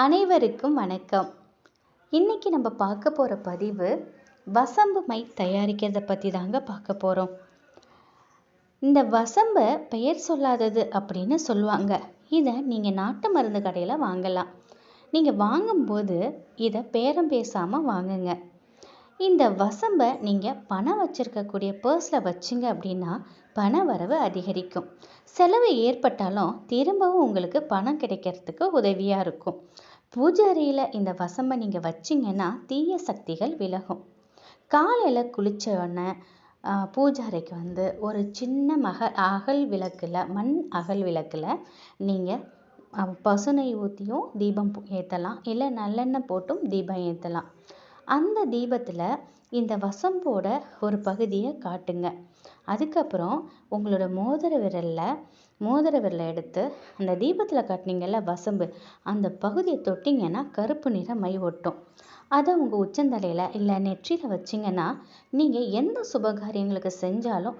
அனைவருக்கும் வணக்கம். இன்னைக்கு நம்ம பார்க்க போகிற பதிவு வசம்பு மை தயாரிக்கிறத பற்றி தாங்க பார்க்க போகிறோம் இந்த வசம்பை பெயர் சொல்லாதது அப்படின்னு சொல்லுவாங்க. இதை நீங்கள் நாட்டு மருந்து கடையில் வாங்கலாம். நீங்கள் வாங்கும்போது இதை பேரம் பேசாமல் வாங்குங்க. இந்த வசம்பை நீங்கள் பணம் வச்சிருக்கக்கூடிய பர்ஸில் வச்சிங்க அப்படின்னா பண வரவு அதிகரிக்கும். செலவு ஏற்பட்டாலும் திரும்பவும் உங்களுக்கு பணம் கிடைக்கிறதுக்கு உதவியாக இருக்கும். பூஜாரியில் இந்த வசம்பை நீங்கள் வச்சிங்கன்னா தீய சக்திகள் விலகும். காலையில் குளித்த உடனே பூஜாரிக்கு வந்து ஒரு சின்ன மக அகல் விளக்கில் மண் அகல் விளக்கில் நீங்கள் பசுனை ஊற்றியும் தீபம் ஏற்றலாம் இல்லை நல்லெண்ணெய் போட்டும் தீபம் ஏற்றலாம் அந்த தீபத்தில் இந்த வசம்போட ஒரு பகுதியை காட்டுங்க. அதுக்கப்புறம் உங்களோட மோதிர விரலில் மோதிர விரலை எடுத்து அந்த தீபத்தில் காட்டினீங்கல்ல வசம்பு அந்த பகுதியை தொட்டிங்கன்னா கருப்பு நிற மை ஒட்டும். அதை உங்கள் உச்சந்தலையில் இல்லை நெற்றியில் வச்சிங்கன்னா நீங்கள் எந்த சுபகாரியங்களுக்கு செஞ்சாலும்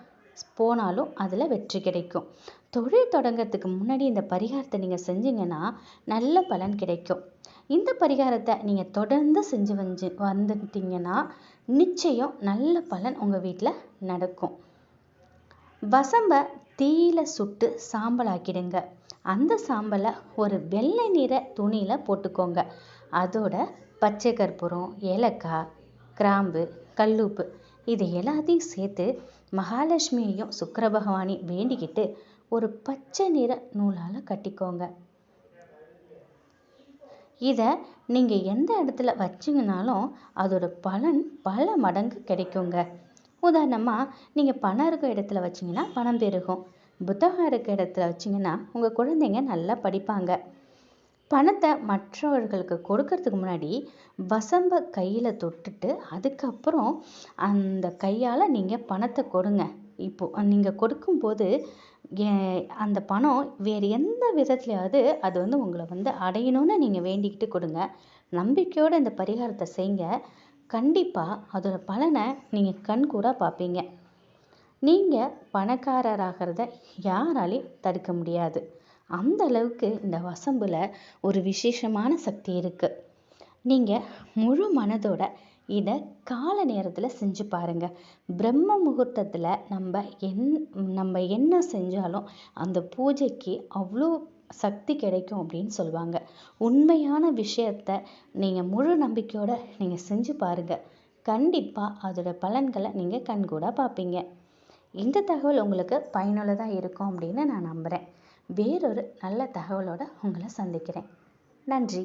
போனாலும் அதில் வெற்றி கிடைக்கும். தொழில் தொடங்கிறதுக்கு முன்னாடி இந்த பரிகாரத்தை நீங்கள் செஞ்சீங்கன்னா நல்ல பலன் கிடைக்கும். இந்த பரிகாரத்தை நீங்கள் தொடர்ந்து செஞ்சு வந்து வந்துட்டிங்கன்னா நிச்சயம் நல்ல பலன் உங்கள் வீட்டில் நடக்கும். வசம்ப தீயில சுட்டு சாம்பலாக்கிடுங்க அந்த சாம்பலை ஒரு வெள்ளை நிற துணியில் போட்டுக்கோங்க. அதோட பச்சை கற்பூரம் ஏலக்காய் கிராம்பு கல்லுப்பு இது எல்லாத்தையும் சேர்த்து மகாலட்சுமியையும் சுக்கர பகவானையும் வேண்டிக்கிட்டு ஒரு பச்சை நிற நூலால் கட்டிக்கோங்க. இதை நீங்கள் எந்த இடத்துல வச்சிங்கனாலும் அதோட பலன் பல மடங்கு கிடைக்குங்க. உதாரணமாக நீங்கள் பணம் இருக்க இடத்துல வச்சிங்கன்னா பணம் பெருகும். புத்தகம் இருக்க இடத்துல வச்சிங்கன்னா உங்கள் குழந்தைங்க நல்லா படிப்பாங்க. பணத்தை மற்றவர்களுக்கு கொடுக்கறதுக்கு முன்னாடி வசம்பை கையில் தொட்டுட்டு அதுக்கப்புறம் அந்த கையால் நீங்கள் பணத்தை கொடுங்க. இப்போது நீங்கள் கொடுக்கும்போது அந்த பணம் வேறு எந்த விதத்துலையாவது அது வந்து உங்களை வந்து அடையணும்னு நீங்கள் வேண்டிக்கிட்டு கொடுங்க. நம்பிக்கையோடு இந்த பரிகாரத்தை செய்யுங்க கண்டிப்பாக அதோட பலனை நீங்கள் கண் கூட பார்ப்பீங்க. நீங்கள் பணக்காரராகிறத யாராலையும் தடுக்க முடியாது. அந்த அளவுக்கு இந்த வசம்பில் ஒரு விசேஷமான சக்தி இருக்குது நீங்கள் முழு மனதோட இதை கால நேரத்தில் செஞ்சு பாருங்கள் பிரம்ம முகூர்த்தத்தில் நம்ம என் நம்ம என்ன செஞ்சாலும் அந்த பூஜைக்கு அவ்வளோ சக்தி கிடைக்கும் அப்படின்னு சொல்லுவாங்க. உண்மையான விஷயத்த நீங்கள் முழு நம்பிக்கையோட நீங்கள் செஞ்சு பாருங்கள் கண்டிப்பாக அதோட பலன்களை நீங்கள் கண்கூட பார்ப்பீங்க இந்த தகவல் உங்களுக்கு பயனுள்ளதாக இருக்கும் அப்படின்னு நான் நம்புகிறேன் வேறொரு நல்ல தகவலோட உங்களை சந்திக்கிறேன். நன்றி.